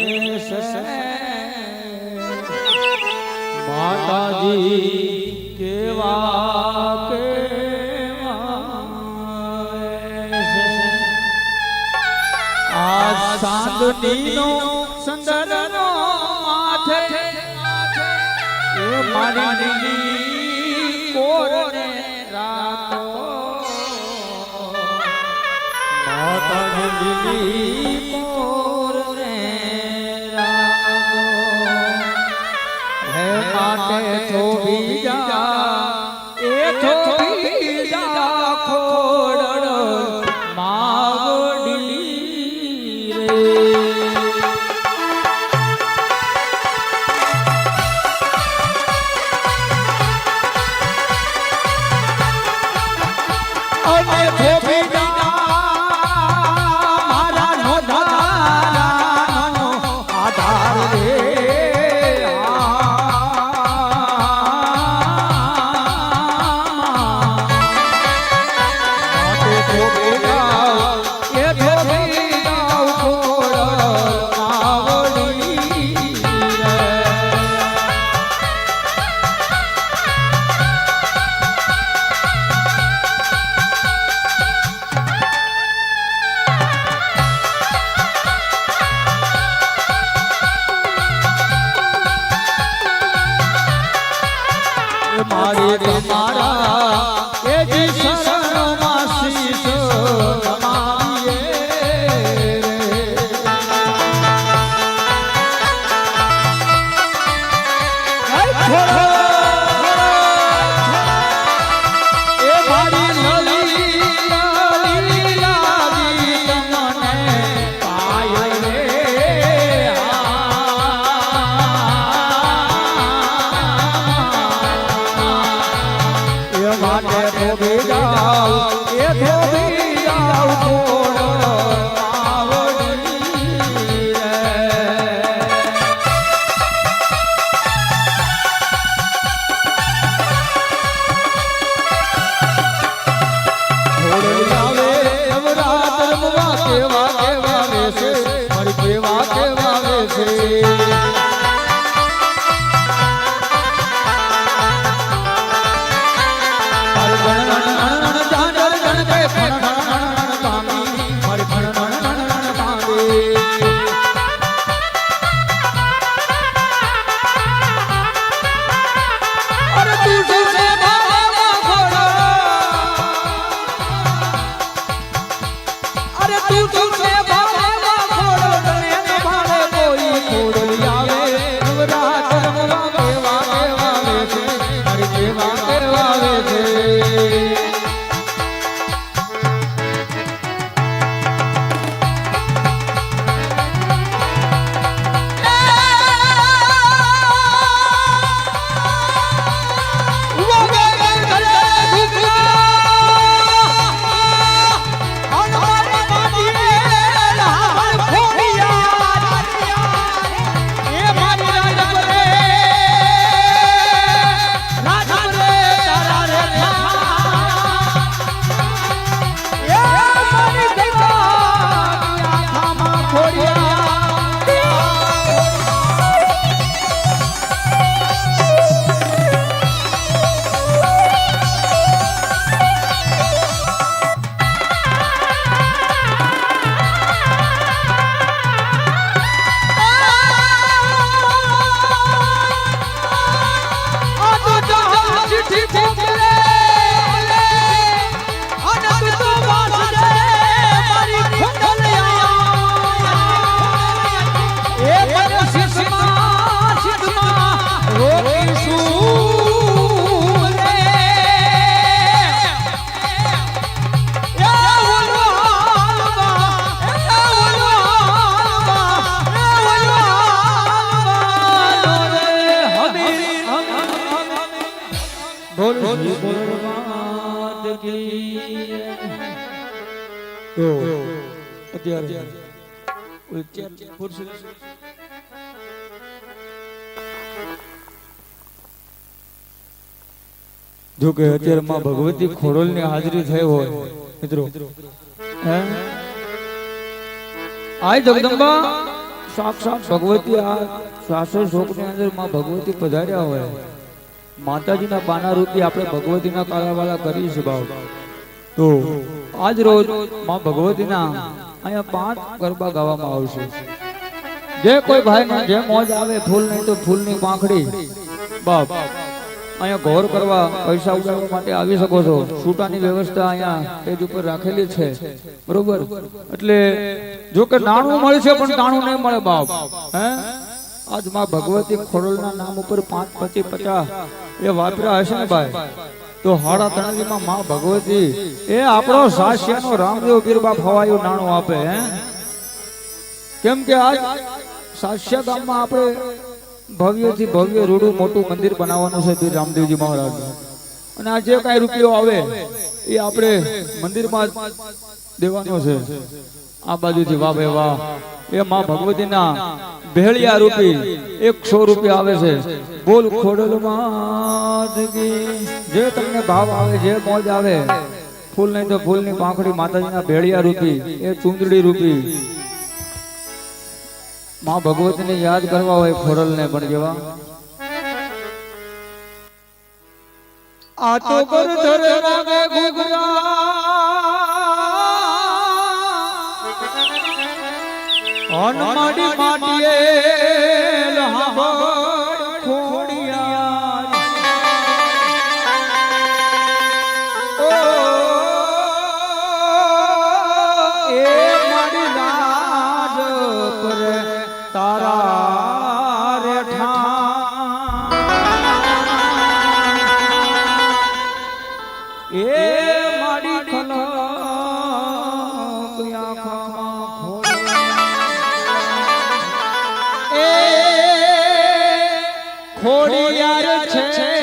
દેશ માતાજી કેવા આ સાંદનીનો સંદનનો માથે એ મારી કોરને રાખો માતાજી Krishna Yeah. બોલ અત્યારે જો કે અત્યારે માં ભગવતી ખોડોલની હાજરી થઈ હોય, મિત્રો. આય જગદંબા, સાક્ષાત ભગવતી આ સાસો શોકની અંદરમાં ભગવતી પધાર્યા હોય. માતાજીના પાના રૂપી આપણે ભગવતીના કાળાવાળા કરીએ છીએ ભાવ તો આજ રોજમાં ભગવતીના અહીંયા પાંચ ગરબા ગાવામાં આવશે. જે કોઈ ભાઈને જે મોજ આવે ફૂલ નહીં તો ફૂલની પાંખડી. બાપ અહીંયા ઘોર કરવા પૈસા ઉડાડવા માટે આવી શકો છો. છૂટાની વ્યવસ્થા અહીંયા પેજ ઉપર રાખેલી છે. બરોબર? એટલે જો કે નાણું મળશે પણ નાણું નહીં મળે બાપ. હે? આજમાં ભગવતી ખોડલના નામ ઉપર પાંચ, પચી, પચાસ. એ વાપર્યા હશે ને ભાઈ? તો હાડા તણજીમાં માં ભગવતી, એ આપણો સાસ્યાનો રામદેવ બીરબા ફવાયું નાણું આપે, હે? કેમ કે આજ સાસ્યા ગામમાં આપણે ભવ્યથી ભવ્ય, રૂડું, મોટું મંદિર બનાવવાનું છે બીર રામદેવજી મહારાજ. અને આ જે કાંઈ રૂપિયો આવે, એ આપણે મંદિરમાં દેવાનો છે. આ બાજુથી વાહ ભાઈ વાહ. એ માં ભગવતીના ભેળિયા રૂપી એકસો રૂપિયા આવે છે. બોલ ખોડલ જે તમને ભાવ આવે, જે મોજ આવે ફૂલ નહીં તો ફૂલની પાંખડી માતાજીના ભેળિયા રૂપી, એ ચુંદડી રૂપી. માં ભગવતીને યાદ કરવા હોય ખોડલને પણ જેવા. આ તો ગરધર વાગે ઘૂઘરા. અન માડી માટીએ ખોડિયાર છે.